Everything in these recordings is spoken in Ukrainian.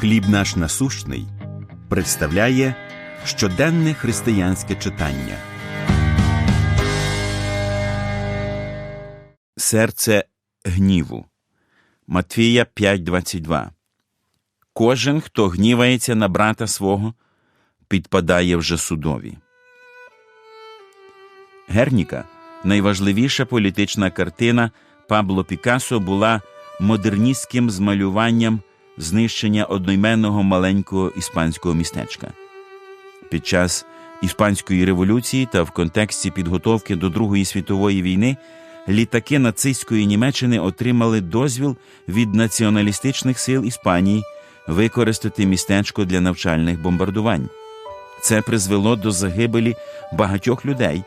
Хліб наш насущний представляє щоденне християнське читання. Серце гніву. Матвія 5.22 Кожен, хто гнівається на брата свого, підпадає вже судові. Герніка, найважливіша політична картина Пабло Пікассо, була модерністським змалюванням знищення одноіменного маленького іспанського містечка. Під час Іспанської революції та в контексті підготовки до Другої світової війни літаки нацистської Німеччини отримали дозвіл від націоналістичних сил Іспанії використати містечко для навчальних бомбардувань. Це призвело до загибелі багатьох людей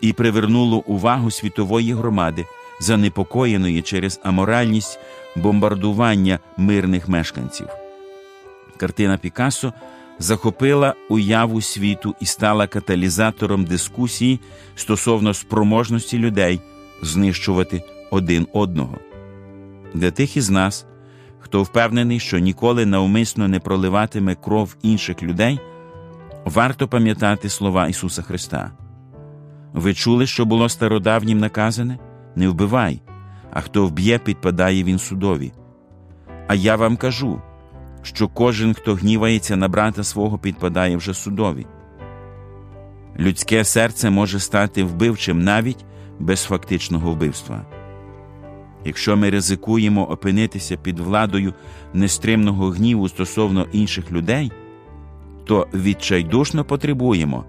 і привернуло увагу світової громади, занепокоєної через аморальність бомбардування мирних мешканців. Картина Пікассо захопила уяву світу і стала каталізатором дискусії стосовно спроможності людей знищувати один одного. Для тих із нас, хто впевнений, що ніколи навмисно не проливатиме кров інших людей, варто пам'ятати слова Ісуса Христа. Ви чули, що було стародавнім наказане? Не вбивай, а хто вб'є, підпадає він судові. А я вам кажу, що кожен, хто гнівається на брата свого, підпадає вже судові. Людське серце може стати вбивчим навіть без фактичного вбивства. Якщо ми ризикуємо опинитися під владою нестримного гніву стосовно інших людей, то відчайдушно потребуємо,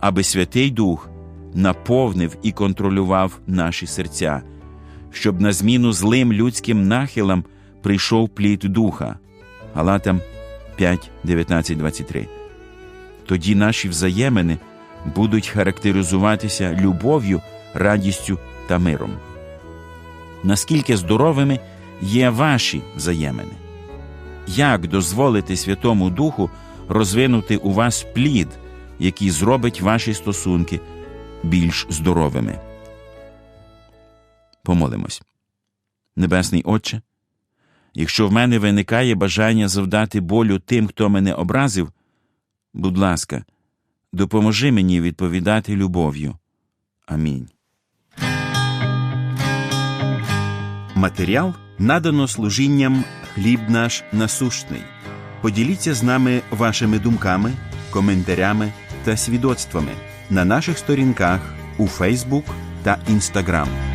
аби Святий Дух наповнив і контролював наші серця, щоб на зміну злим людським нахилам прийшов плід духа. Галатам 5, 19, 23. Тоді наші взаємини будуть характеризуватися любов'ю, радістю та миром. Наскільки здоровими є ваші взаємини? Як дозволити Святому Духу розвинути у вас плід, який зробить ваші стосунки більш здоровими? Помолимось. Небесний Отче, якщо в мене виникає бажання завдати болю тим, хто мене образив, будь ласка, допоможи мені відповідати любов'ю. Амінь. Матеріал надано служінням хліб наш насущний. Поділіться з нами вашими думками, коментарями та свідоцтвами на наших сторінках у Фейсбук та Інстаграм.